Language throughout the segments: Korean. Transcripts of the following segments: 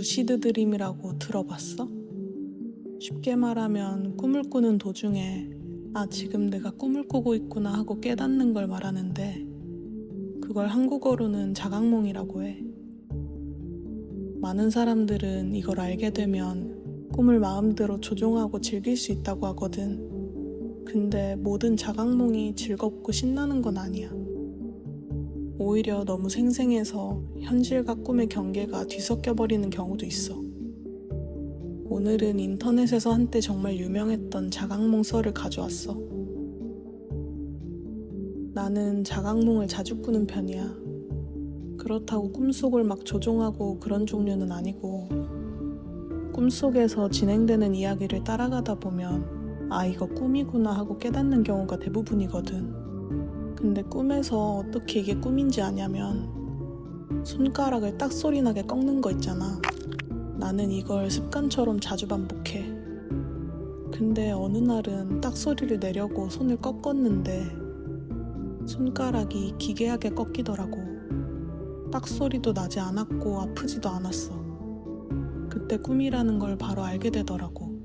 루시드 드림이라고 들어봤어? 쉽게 말하면 꿈을 꾸는 도중에 아, 지금 내가 꿈을 꾸고 있구나 하고 깨닫는 걸 말하는데 그걸 한국어로는 자각몽이라고 해. 많은 사람들은 이걸 알게 되면 꿈을 마음대로 조종하고 즐길 수 있다고 하거든. 근데 모든 자각몽이 즐겁고 신나는 건 아니야. 오히려 너무 생생해서 현실과 꿈의 경계가 뒤섞여 버리는 경우도 있어. 오늘은 인터넷에서 한때 정말 유명했던 자각몽 썰을 가져왔어. 나는 자각몽을 자주 꾸는 편이야. 그렇다고 꿈속을 막 조종하고 그런 종류는 아니고, 꿈속에서 진행되는 이야기를 따라가다 보면, 아, 이거 꿈이구나 하고 깨닫는 경우가 대부분이거든. 근데 꿈에서 어떻게 이게 꿈인지 아냐면, 손가락을 딱 소리 나게 꺾는 거 있잖아. 나는 이걸 습관처럼 자주 반복해. 근데 어느 날은 딱 소리를 내려고 손을 꺾었는데 손가락이 기괴하게 꺾이더라고. 딱 소리도 나지 않았고 아프지도 않았어. 그때 꿈이라는 걸 바로 알게 되더라고.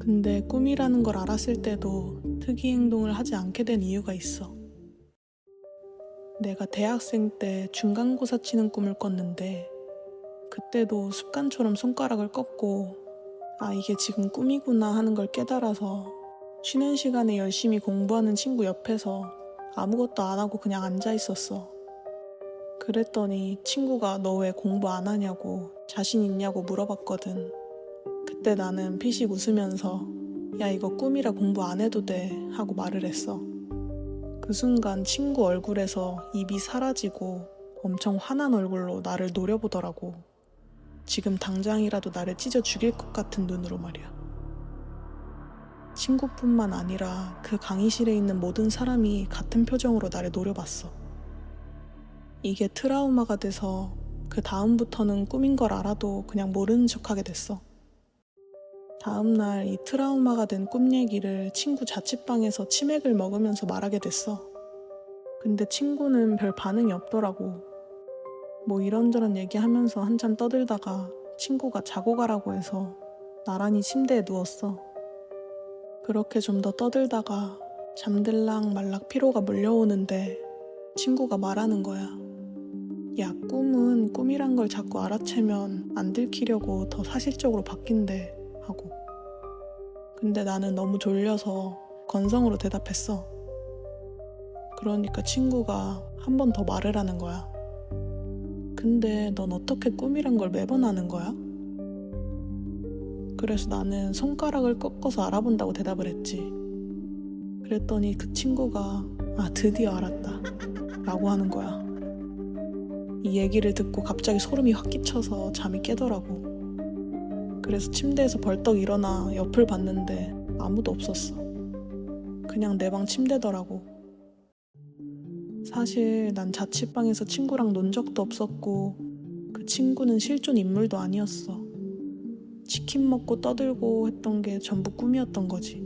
근데 꿈이라는 걸 알았을 때도 특이 행동을 하지 않게 된 이유가 있어. 내가 대학생 때 중간고사 치는 꿈을 꿨는데 그때도 습관처럼 손가락을 꺾고 아 이게 지금 꿈이구나 하는 걸 깨달아서 쉬는 시간에 열심히 공부하는 친구 옆에서 아무것도 안 하고 그냥 앉아 있었어. 그랬더니 친구가 너 왜 공부 안 하냐고 자신 있냐고 물어봤거든. 그때 나는 피식 웃으면서 야 이거 꿈이라 공부 안 해도 돼 하고 말을 했어. 그 순간 친구 얼굴에서 입이 사라지고 엄청 화난 얼굴로 나를 노려보더라고. 지금 당장이라도 나를 찢어 죽일 것 같은 눈으로 말이야. 친구뿐만 아니라 그 강의실에 있는 모든 사람이 같은 표정으로 나를 노려봤어. 이게 트라우마가 돼서 그 다음부터는 꿈인 걸 알아도 그냥 모르는 척 하게 됐어. 다음날 이 트라우마가 된 꿈 얘기를 친구 자취방에서 치맥을 먹으면서 말하게 됐어. 근데 친구는 별 반응이 없더라고. 뭐 이런저런 얘기하면서 한참 떠들다가 친구가 자고 가라고 해서 나란히 침대에 누웠어. 그렇게 좀 더 떠들다가 잠들랑 말락 피로가 몰려오는데 친구가 말하는 거야. 야, 꿈은 꿈이란 걸 자꾸 알아채면 안 들키려고 더 사실적으로 바뀐대. 하고. 근데 나는 너무 졸려서 건성으로 대답했어. 그러니까 친구가 한 번 더 말을 하는 거야. 근데 넌 어떻게 꿈이란 걸 매번 하는 거야? 그래서 나는 손가락을 꺾어서 알아본다고 대답을 했지. 그랬더니 그 친구가 아, 드디어 알았다. 라고 하는 거야. 이 얘기를 듣고 갑자기 소름이 확 끼쳐서 잠이 깨더라고. 그래서 침대에서 벌떡 일어나 옆을 봤는데 아무도 없었어. 그냥 내 방 침대더라고. 사실 난 자취방에서 친구랑 논 적도 없었고 그 친구는 실존 인물도 아니었어. 치킨 먹고 떠들고 했던 게 전부 꿈이었던 거지.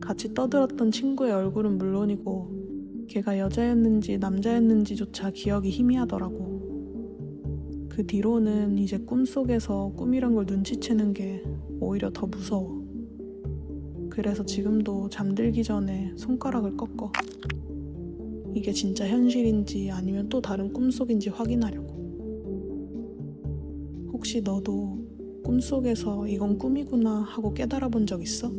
같이 떠들었던 친구의 얼굴은 물론이고 걔가 여자였는지 남자였는지조차 기억이 희미하더라고. 그 뒤로는 이제 꿈속에서 꿈이란 걸 눈치채는 게 오히려 더 무서워. 그래서 지금도 잠들기 전에 손가락을 꺾어. 이게 진짜 현실인지 아니면 또 다른 꿈속인지 확인하려고. 혹시 너도 꿈속에서 이건 꿈이구나 하고 깨달아 본 적 있어?